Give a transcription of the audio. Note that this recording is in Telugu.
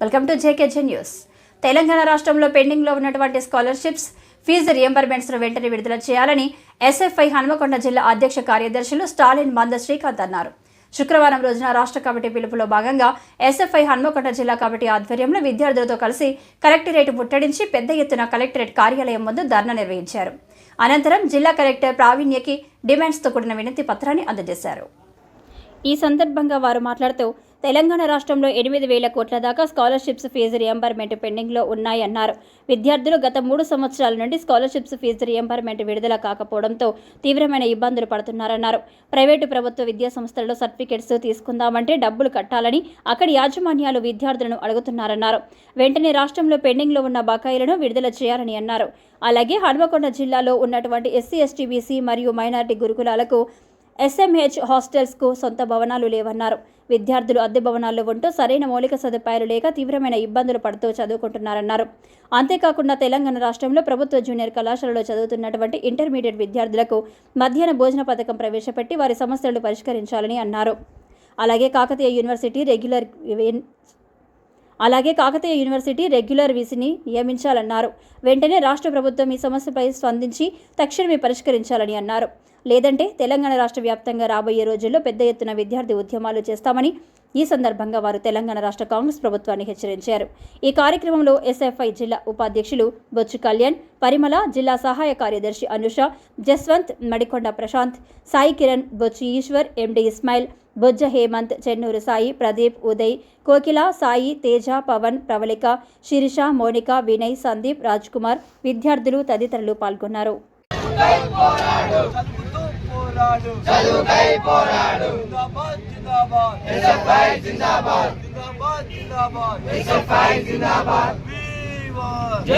Welcome to JKJ news. Telangana రాష్ట్రంలో పెండింగ్లో ఉన్నటువంటి స్కాలర్షిప్స్ ఫీజు రియంబర్మెంట్స్ను వెంటనే విడుదల చేయాలని ఎస్ఎఫ్ఐ హనుమకొండ జిల్లా అధ్యక్ష కార్యదర్శులు స్టాలిన్ మంద శ్రీకాంత్ అన్నారు. శుక్రవారం రోజున రాష్ట్ర కమిటీ పిలుపులో భాగంగా ఎస్ఎఫ్ఐ హన్మకొండ జిల్లా కమిటీ ఆధ్వర్యంలో విద్యార్థులతో కలిసి కలెక్టరేట్ ముట్టడించి పెద్ద ఎత్తున కలెక్టరేట్ కార్యాలయం ముందు ధర్నా నిర్వహించారు. అనంతరం జిల్లా కలెక్టర్ ప్రావీణ్యకి డిమాండ్స్తో కూడిన వినతి పత్రాన్ని అందజేశారు. ఈ సందర్భంగా వారు మాట్లాడుతూ తెలంగాణ రాష్ట్రంలో ఎనిమిది వేల కోట్ల దాకా స్కాలర్షిప్స్ ఫీజు రియంబర్మెంట్ పెండింగ్లో ఉన్నాయన్నారు. విద్యార్థులు గత మూడు సంవత్సరాల నుండి స్కాలర్షిప్స్ ఫీజు రియంబర్మెంట్ విడుదల కాకపోవడంతో తీవ్రమైన ఇబ్బందులు పడుతున్నారన్నారు. ప్రైవేటు ప్రభుత్వ విద్యా సంస్థలలో సర్టిఫికెట్స్ తీసుకుందామంటే డబ్బులు కట్టాలని అక్కడి యాజమాన్యాలు విద్యార్థులను అడుగుతున్నారన్నారు. వెంటనే రాష్ట్రంలో పెండింగ్లో ఉన్న బకాయిలను విడుదల చేయాలని అన్నారు. అలాగే హన్మకొండ జిల్లాలో ఉన్నటువంటి ఎస్సీ ఎస్టీ బీసీ మరియు మైనారిటీ గురుకులాలకు ఎస్ఎంహెచ్ హాస్టల్స్కు సొంత భవనాలు లేవన్నారు. విద్యార్థులు అద్దె భవనాల్లో ఉంటూ సరైన మౌలిక సదుపాయాలు లేక తీవ్రమైన ఇబ్బందులు పడుతూ చదువుకుంటున్నారన్నారు. అంతేకాకుండా తెలంగాణ రాష్ట్రంలో ప్రభుత్వ జూనియర్ కళాశాలలో చదువుతున్నటువంటి ఇంటర్మీడియట్ విద్యార్థులకు మధ్యాహ్న భోజన పథకం ప్రవేశపెట్టి వారి సమస్యలను పరిష్కరించాలని అన్నారు. అలాగే కాకతీయ యూనివర్సిటీ రెగ్యులర్ అలాగే కాకతీయ యూనివర్సిటీ రెగ్యులర్ వీసీని నియమించాలన్నారు. వెంటనే రాష్ట్ర ప్రభుత్వం ఈ సమస్యపై స్పందించి తక్షణమే పరిష్కరించాలని అన్నారు. లేదంటే తెలంగాణ రాష్ట్ర వ్యాప్తంగా రాబోయే రోజుల్లో పెద్ద ఎత్తున విద్యార్థి ఉద్యమాలు చేస్తామని ఈ సందర్భంగా వారు తెలంగాణ రాష్ట్ర కాంగ్రెస్ ప్రభుత్వాన్ని హెచ్చరించారు. ఈ కార్యక్రమంలో ఎస్ఎఫ్ఐ జిల్లా ఉపాధ్యక్షులు బొచ్చు కళ్యాణ్ పరిమళ జిల్లా సహాయ కార్యదర్శి అనుష జస్వంత్ మడికొండ ప్రశాంత్ సాయి కిరణ్ బొచ్చు ఈశ్వర్ ఎండి ఇస్మాయిల్ బొజ్జ హేమంత్ చెన్నూరు సాయి ప్రదీప్ ఉదయ్ కోకిల సాయి తేజ పవన్ ప్రవళిక శిరీష మోనిక వినయ్ సందీప్ రాజ్ కుమార్ విద్యార్థులు తదితరులు పాల్గొన్నారు. పోరాడు. చదువుకై పోరాడు. జిందాబాద్ జిందాబాద్. ఎస్ఎఫ్ఐ జిందాబాద్. జిందాబాద్ జిందాబాద్. SFI Zindabad. We want